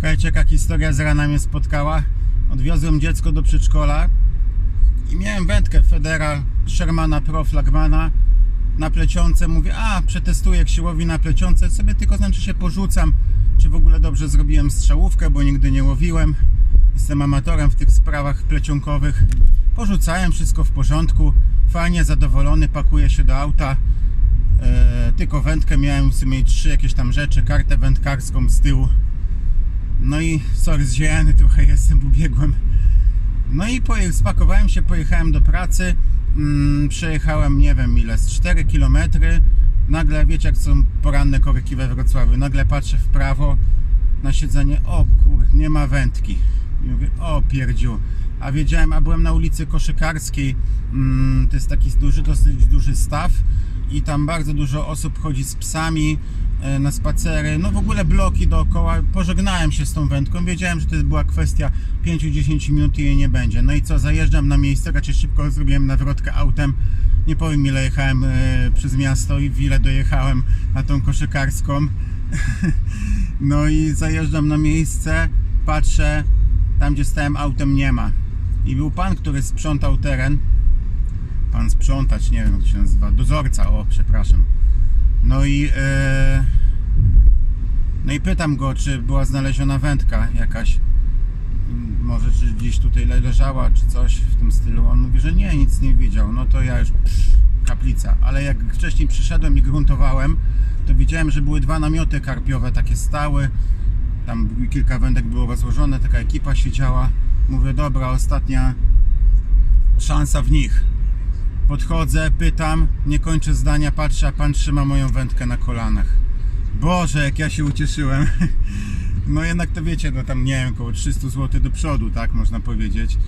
Słuchajcie, jaka historia z rana mnie spotkała. Odwiozłem dziecko do przedszkola i miałem wędkę Federa Shermana Pro Flagmana na plecionce. Mówię, a przetestuję jak siłowi na plecionce, sobie tylko znaczy się porzucam, czy w ogóle dobrze zrobiłem strzałówkę, bo nigdy nie łowiłem. Jestem amatorem w tych sprawach plecionkowych. Porzucałem wszystko w porządku, fajnie, zadowolony, pakuję się do auta. E, tylko wędkę miałem w sumie trzy jakieś tam rzeczy, kartę wędkarską z tyłu. No i sorry, zziejany trochę jestem, ubiegłem. No i spakowałem się, pojechałem do pracy. Mm, przejechałem nie wiem ile, z 4 km. Nagle, wiecie jak są poranne korki we Wrocławiu, nagle patrzę w prawo na siedzenie, o kur, nie ma wędki. I mówię, o pierdziu. A wiedziałem, a byłem na ulicy Koszykarskiej, mm, to jest taki duży, dosyć duży staw i tam bardzo dużo osób chodzi z psami e, na spacery, no w ogóle bloki dookoła. Pożegnałem się z tą wędką, wiedziałem, że to była kwestia 5-10 minut i jej nie będzie. No i co, zajeżdżam na miejsce, raczej szybko zrobiłem nawrotkę autem. Nie powiem ile jechałem e, przez miasto i w ile dojechałem na tą koszykarską. No i zajeżdżam na miejsce, patrzę, tam gdzie stałem autem nie ma. I był pan, który sprzątał teren. Pan sprzątacz, nie wiem jak to się nazywa, dozorca, o przepraszam. No i e, no i pytam go, czy była znaleziona wędka jakaś. Może czy gdzieś tutaj le- leżała, czy coś w tym stylu. On mówi, że nie, nic nie widział. No to ja już pff, kaplica. Ale jak wcześniej przyszedłem i gruntowałem, to widziałem, że były dwa namioty karpiowe, takie stały. Tam kilka wędek było rozłożone, taka ekipa siedziała. Mówię, dobra, ostatnia szansa w nich. Podchodzę, pytam, nie kończę zdania, patrzę, a pan trzyma moją wędkę na kolanach. Boże, jak ja się ucieszyłem. No jednak to wiecie, no tam nie wiem, około 300 zł do przodu, tak można powiedzieć.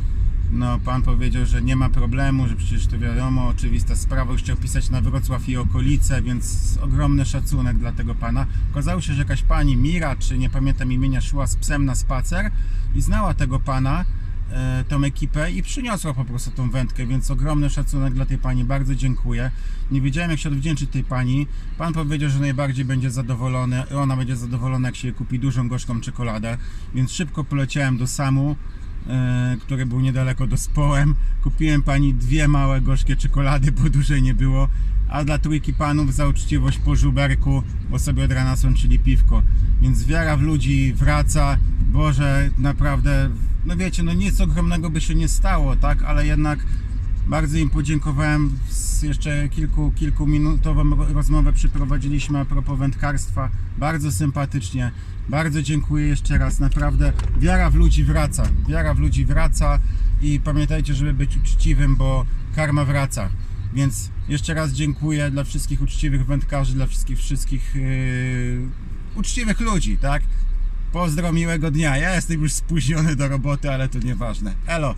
No pan powiedział, że nie ma problemu, że przecież to wiadomo, oczywista sprawa, już chciał pisać na Wrocław i okolice, więc ogromny szacunek dla tego pana. Okazało się, że jakaś pani Mira, czy nie pamiętam imienia, szła z psem na spacer i znała tego pana, e, tą ekipę i przyniosła po prostu tą wędkę, więc ogromny szacunek dla tej pani, bardzo dziękuję. Nie wiedziałem jak się odwdzięczyć tej pani. Pan powiedział, że najbardziej będzie zadowolony, ona będzie zadowolona jak się kupi dużą gorzką czekoladę, więc szybko poleciałem do Samu, który był niedaleko do Społem. Kupiłem pani dwie małe gorzkie czekolady, bo dłużej nie było. A dla trójki panów za uczciwość po żuberku, bo sobie od rana sączyli piwko. Więc wiara w ludzi wraca. Boże, naprawdę, no wiecie, no nic ogromnego by się nie stało, tak? Ale jednak bardzo im podziękowałem. Z jeszcze kilku, kilkuminutową ro- rozmowę przeprowadziliśmy a propos wędkarstwa. Bardzo sympatycznie. Bardzo dziękuję jeszcze raz. Naprawdę wiara w ludzi wraca. Wiara w ludzi wraca i pamiętajcie, żeby być uczciwym, bo karma wraca. Więc jeszcze raz dziękuję dla wszystkich uczciwych wędkarzy, dla wszystkich wszystkich yy, uczciwych ludzi, tak? Pozdro, miłego dnia. Ja jestem już spóźniony do roboty, ale to nieważne. Elo!